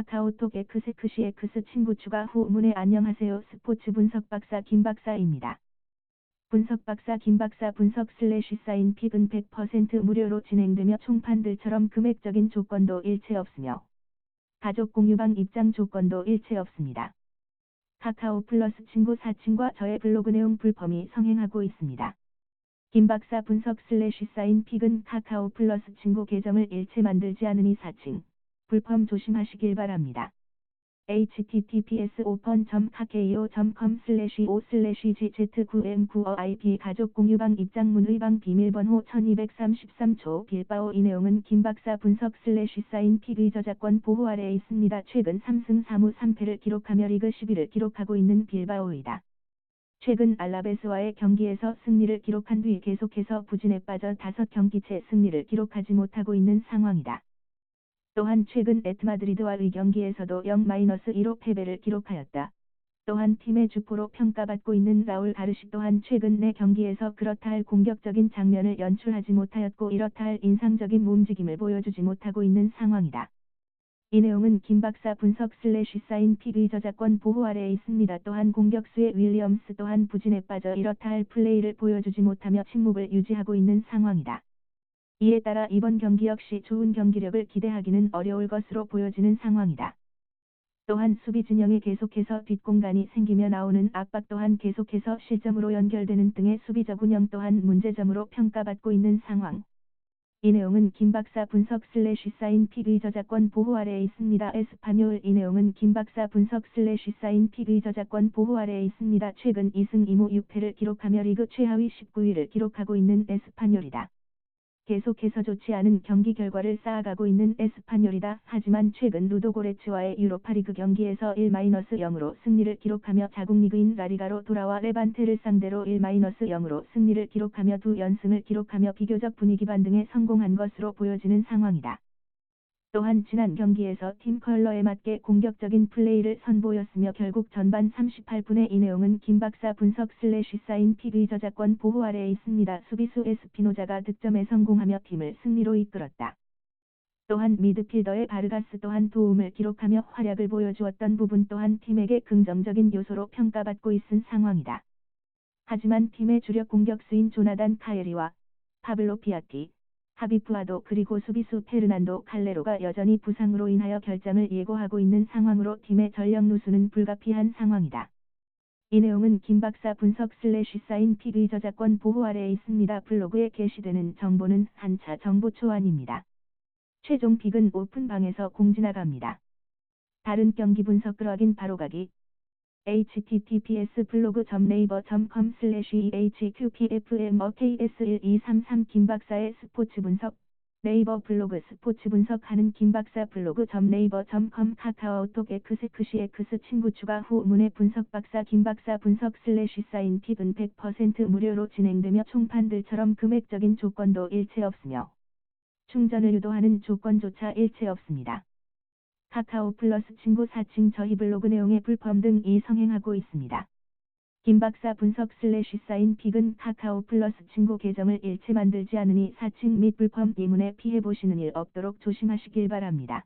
카카오톡 엑스크시 엑스 친구 추가 후 문의 안녕하세요 스포츠 분석 박사 김 박사입니다. 분석 박사 김 박사 분석 슬래시 사인 픽은 100% 무료로 진행되며 총판들처럼 금액적인 조건도 일체 없으며 가족 공유방 입장 조건도 일체 없습니다. 카카오 플러스 친구 사칭과 저의 블로그 내용 불펌이 성행하고 있습니다. 김 박사 분석 슬래시 사인 픽은 카카오 플러스 친구 계정을 일체 만들지 않으니 사칭, 불펌 조심하시길 바랍니다. https open.kakeo.com slash o slash gz9m9ip 가족 공유방 입장문 의방 비밀번호 1233초 빌바오 이 내용은 김박사 분석 슬래시 사인 픽의 저작권 보호 아래에 있습니다. 최근 3승 4무 3패를 기록하며 리그 10위를 기록하고 있는 빌바오이다. 최근 알라베스와의 경기에서 승리를 기록한 뒤 계속해서 부진에 빠져 5경기째 승리를 기록하지 못하고 있는 상황이다. 또한 최근 에트마드리드와의 경기에서도 0-1로 패배를 기록하였다. 또한 팀의 주포로 평가받고 있는 라울 가르시 또한 최근 내 경기에서 그렇다 할 공격적인 장면을 연출하지 못하였고 이렇다 할 인상적인 움직임을 보여주지 못하고 있는 상황이다. 이 내용은 김박사 분석 슬래시 사인 픽의 저작권 보호 아래에 있습니다. 또한 공격수의 윌리엄스 또한 부진에 빠져 이렇다 할 플레이를 보여주지 못하며 침묵을 유지하고 있는 상황이다. 이에 따라 이번 경기 역시 좋은 경기력을 기대하기는 어려울 것으로 보여지는 상황이다. 또한 수비 진영에 계속해서 뒷공간이 생기며 나오는 압박 또한 계속해서 실점으로 연결되는 등의 수비적 운영 또한 문제점으로 평가받고 있는 상황. 이 내용은 김박사 분석 슬래시 사인 픽의 저작권 보호 아래에 있습니다. 에스파뇰 이 내용은 김박사 분석 슬래시 사인 픽의 저작권 보호 아래에 있습니다. 최근 2승 2무 6패를 기록하며 리그 최하위 19위를 기록하고 있는 에스파뇰이다. 계속해서 좋지 않은 경기 결과를 쌓아가고 있는 에스파뇰이다. 하지만 최근 루도고레츠와의 유로파리그 경기에서 1-0으로 승리를 기록하며 자국 리그인 라리가로 돌아와 레반테를 상대로 1-0으로 승리를 기록하며 두 연승을 기록하며 비교적 분위기 반등에 성공한 것으로 보여지는 상황이다. 또한 지난 경기에서 팀 컬러에 맞게 공격적인 플레이를 선보였으며 결국 전반 38분의 이 내용은 김박사 분석 슬래시 사인 픽의 저작권 보호 아래에 있습니다. 수비수 에스피노자가 득점에 성공하며 팀을 승리로 이끌었다. 또한 미드필더의 바르가스 또한 도움을 기록하며 활약을 보여주었던 부분 또한 팀에게 긍정적인 요소로 평가받고 있은 상황이다. 하지만 팀의 주력 공격수인 조나단 카에리와 파블로 피아티, 하비프와도 그리고 수비수 페르난도 칼레로가 여전히 부상으로 인하여 결장을 예고하고 있는 상황으로 팀의 전력 누수는 불가피한 상황이다. 이 내용은 김박사 분석 슬래시 사인 픽의 저작권 보호 아래에 있습니다. 블로그에 게시되는 정보는 한차 정보 초안입니다. 최종 픽은 오픈방에서 공지나갑니다. 다른 경기 분석 끌어긴 바로가기 https 블로그 네이버 com slash hqpfmks1233 김박사의 스포츠 분석 네이버 블로그 스포츠 분석하는 김박사 블로그 네이버 com 카카오톡 엑스크시 엑스 친구 추가 후 문의 분석 박사 김박사 분석 슬래시 사인 팁은 100% 무료로 진행되며 총판들처럼 금액적인 조건도 일체 없으며 충전을 유도하는 조건조차 일체 없습니다. 카카오 플러스 친구 사칭 저희 블로그 내용의 불펌 등 이 성행하고 있습니다. 김 박사 분석 슬래시 사인 픽은 카카오 플러스 친구 계정을 일체 만들지 않으니 사칭 및 불펌 이문에 피해보시는 일 없도록 조심하시길 바랍니다.